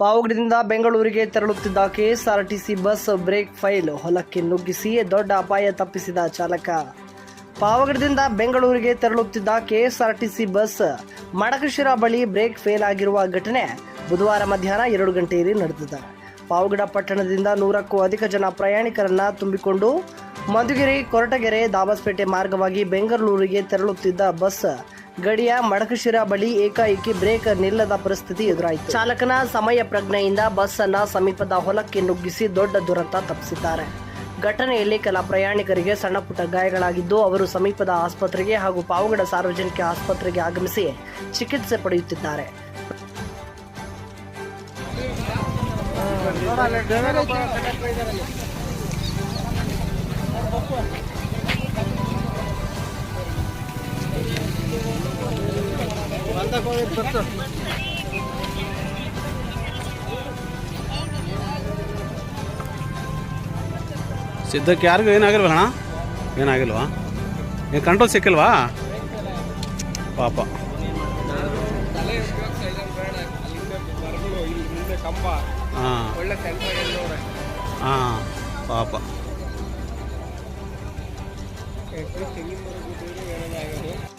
ಪಾವಗಡದಿಂದ ಬೆಂಗಳೂರಿಗೆ ತೆರಳುತ್ತಿದ್ದ KSRTC bus break file ಹೊಲಕ್ಕೆ ನುಗ್ಗಿಸಿ ದೊಡ್ಡ ಅಪಾಯ ತಪ್ಪಿಸಿದ ಚಾಲಕ. ಪಾವಗಡದಿಂದ ಬೆಂಗಳೂರಿಗೆ ತೆರಳುತ್ತಿದ್ದ ಕೆಎಸ್ಆರ್ಟಿಸಿ ಬಸ್ ಮಡಕಶಿರ ಬಳಿ ಬ್ರೇಕ್ ಫೇಲ್ ಆಗಿರುವ ಘಟನೆ ಬುಧವಾರ ಮಧ್ಯಾಹ್ನ ಎರಡು ಗಂಟೆಯಲ್ಲಿ ನಡೆದಿದೆ. ಪಾವಗಡ ಪಟ್ಟಣದಿಂದ ನೂರಕ್ಕೂ ಅಧಿಕ ಜನ ಪ್ರಯಾಣಿಕರನ್ನ ತುಂಬಿಕೊಂಡು ಮಧುಗಿರಿ, ಕೊರಟಗೆರೆ, ದಾಬಸ್ಪೇಟೆ ಮಾರ್ಗವಾಗಿ ಬೆಂಗಳೂರಿಗೆ ತೆರಳುತ್ತಿದ್ದ ಬಸ್ ಗಡಿಯ ಮಡಕಶಿರ ಬಳಿ ಏಕಾಏಕಿ ಬ್ರೇಕ್ ನಿಲ್ಲದ ಪರಿಸ್ಥಿತಿ ಎದುರಾಯಿತು. ಚಾಲಕನ ಸಮಯ ಪ್ರಜ್ಞೆಯಿಂದ ಬಸ್ ಅನ್ನ ಸಮೀಪದ ಹೊಲಕ್ಕೆ ನುಗ್ಗಿಸಿ ದೊಡ್ಡ ದುರಂತ ತಪ್ಪಿಸಿದ್ದಾರೆ. ಘಟನೆಯಲ್ಲಿ ಕೆಲ ಪ್ರಯಾಣಿಕರಿಗೆ ಸಣ್ಣ ಪುಟ್ಟ ಗಾಯಗಳಾಗಿದ್ದು, ಅವರು ಸಮೀಪದ ಆಸ್ಪತ್ರೆಗೆ ಹಾಗೂ ಪಾವಗಡ ಸಾರ್ವಜನಿಕ ಆಸ್ಪತ್ರೆಗೆ ಆಗಮಿಸಿ ಚಿಕಿತ್ಸೆ ಪಡೆಯುತ್ತಿದ್ದಾರೆ. ಸಿದ್ಧಕ್ಕೆ ಯಾರಿಗೂ ಏನಾಗಿಲ್ವ ಅಣ್ಣ? ಏನಾಗಿಲ್ವಾ? ಏನು ಕಂಟ್ರೋಲ್ ಸಿಕ್ಕಿಲ್ವಾ? ಪಾಪ. ಹಾಂ. ಹಾಂ ಪಾಪ. ತೆಂಗಿನ